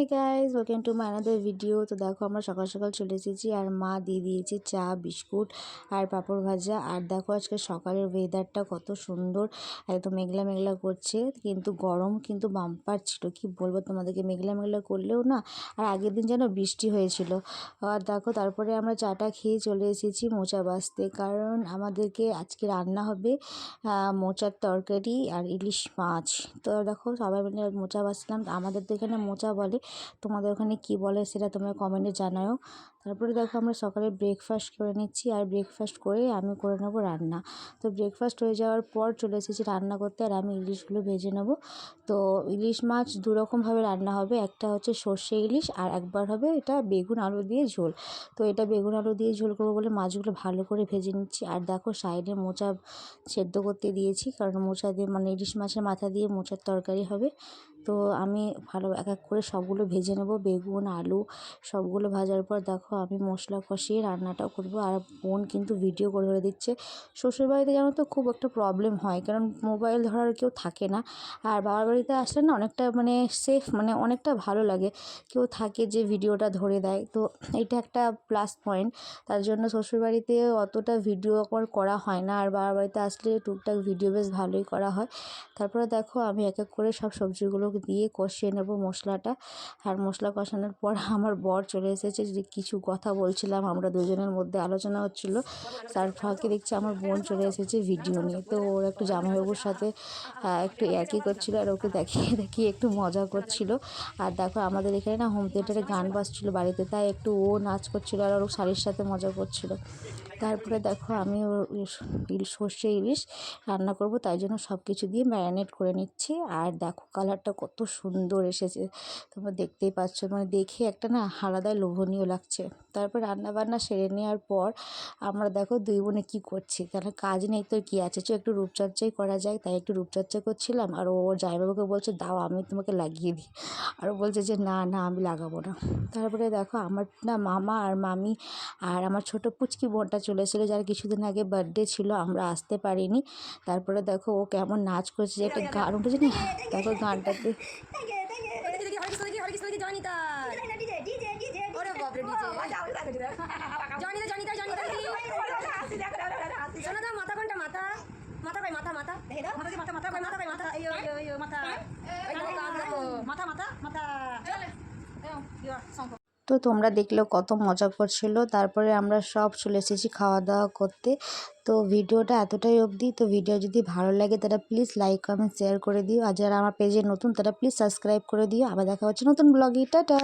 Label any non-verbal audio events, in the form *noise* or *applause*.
Hey guys welcome to my another video তো দেখো, আমরা সকাল সকাল চলে এসেছি আর মা দিয়ে দিয়েছে চা, বিস্কুট আর পাঁপড় ভাজা। আর দেখো, আজকে সকালের ওয়েদারটা কত সুন্দর, একদম মেঘলা মেঘলা করছে। কিন্তু গরম কিন্তু বাম্পার ছিল, কি বলব তোমাদেরকে, মেঘলা মেঘলা করলেও না, আর আগের দিন যেন বৃষ্টি হয়েছিল। আর দেখো, তারপরে আমরা চাটা খেয়ে চলে এসেছি মোচা বাসতে কারণ আমাদেরকে আজকে রান্না হবে মোচার তরকারি আর ইলিশ মাছ। তো দেখো, সবাই মিলে মোচা বাঁচলাম। আমাদের তো এখানে মোচা বলে তোমাদের ওখানে কি বলে সেটা তোমরা কমেন্টে জানাও তারপরে দেখো আমরা সকালে ব্রেকফাস্ট করে নিচ্ছি আর ব্রেকফাস্ট করে আমি করে নেব রান্না। তো ব্রেকফাস্ট হয়ে যাওয়ার পর চলে এসেছি রান্না করতে আর আমি ইলিশগুলো ভেজে নেব। তো ইলিশ মাছ দুরকমভাবে রান্না হবে, একটা হচ্ছে সর্ষে ইলিশ আর একবার হবে এটা বেগুন আলু দিয়ে ঝোল। তো এটা বেগুন আলু দিয়ে ঝোল করব বলে মাছগুলো ভালো করে ভেজে নিচ্ছি আর দেখো সাইডে মোচা সেদ্ধ করতে দিয়েছি কারণ মোচা দিয়ে মানে ইলিশ মাছের মাথা দিয়ে মোচার তরকারি হবে। তো আমি ভালো এক এক করে সবগুলো ভেজে নেব, বেগুন, আলু সবগুলো ভাজার পর দেখো আমি মশলা কষিয়ে রান্নাটাও করব। আর বোন কিন্তু ভিডিও করে ধরে দিচ্ছে। শ্বশুরবাড়িতে জানো তো খুব একটা প্রবলেম হয়, কারণ মোবাইল ধরার কেউ থাকে না। আর বাবার বাড়িতে আসলে না অনেকটা মানে সেফ মানে অনেকটা ভালো লাগে। কেউ থাকে যে ভিডিওটা ধরে দেয়। তো এটা একটা প্লাস পয়েন্ট তার জন্য শ্বশুরবাড়িতে অতটা ভিডিও আমার করা হয় না। আর বাবার বাড়িতে আসলে টুকটাক ভিডিও বেশ ভালোই করা হয়। তারপরে দেখো, আমি এক এক করে সব সবজিগুলো দিয়ে কষিয়ে নেব মশলাটা। আর মশলা কষানোর পর আমার বর চলে এসেছে যে কিছু কথা বলছিলাম, আমরা দুজনের মধ্যে আলোচনা হচ্ছিল। তার ফাঁকে দেখছি আমার বোন চলে এসেছে ভিডিও নিয়ে। তো ওর একটু জামাইবাবুর সাথে একটু একই করছিল আর ওকে দেখিয়ে দেখিয়ে একটু মজা করছিল। আর দেখো আমাদের এখানে না হোম থিয়েটারে গান বাজছিল বাড়িতে, তাই একটু ও নাচ করছিল আর ওর শাড়ির সাথে মজা করছিল। তারপরে দেখো আমি ইলিশ সর্ষে, ইলিশ রান্না করব, তাই জন্য সব কিছু দিয়ে ম্যারিনেট করে নিচ্ছি। আর দেখো কালারটা কত সুন্দর এসেছে, তোমরা দেখতেই পাচ্ছ। মানে দেখে একটা না আলাদাই লোভনীয় লাগছে। তারপর রান্না বান্না সেরে নেওয়ার পর আমরা দেখো দুই বোনে কী করছি তাহলে কাজ নেই তো কী আছে? চো একটু রূপচর্চাই করা যায় তাই একটু রূপচর্চা করছিলাম আর ও জামাইবাবুকে বলছে, দাও, আমি তোমাকে লাগিয়ে দিই। আর বলছে যে, না না, আমি লাগাবো না। তারপরে দেখো আমার না মামা আর মামি আর আমার ছোটো পুচকি বোনটা চলে এসেছিল যার কিছুদিন আগে বার্থডে ছিল আমরা আসতে পারিনি। তারপরে দেখো ও কেমন নাচ করছে যে একটা গান উঠেছে না দেখো গানটাতে। মাথা বাপরে ডিজে *laughs* জনিতা জনিতা জনিতা শোনো তো মাথা কোনটা মাথা মাথা কই মাথা মাথা মাথা মাথা মাথা কই মাথা কই মাথা এই এই এই মাথা এই দেখো কাজ দেখো মাথা মাথা মাথা শঙ্খ তো তোমরা দেখলেও কত মজা করছিল। তারপরে আমরা সব চলে এসেছি খাওয়া দাওয়া করতে। তো ভিডিওটা এতটাই অবধি। তো ভিডিও যদি ভালো লাগে তারা প্লিজ লাইক কমেন্ট শেয়ার করে দিও। আর যারা আমার পেজে নতুন তারা প্লিজ সাবস্ক্রাইব করে দিও। আবার দেখা হচ্ছে নতুন ব্লগে টাটা!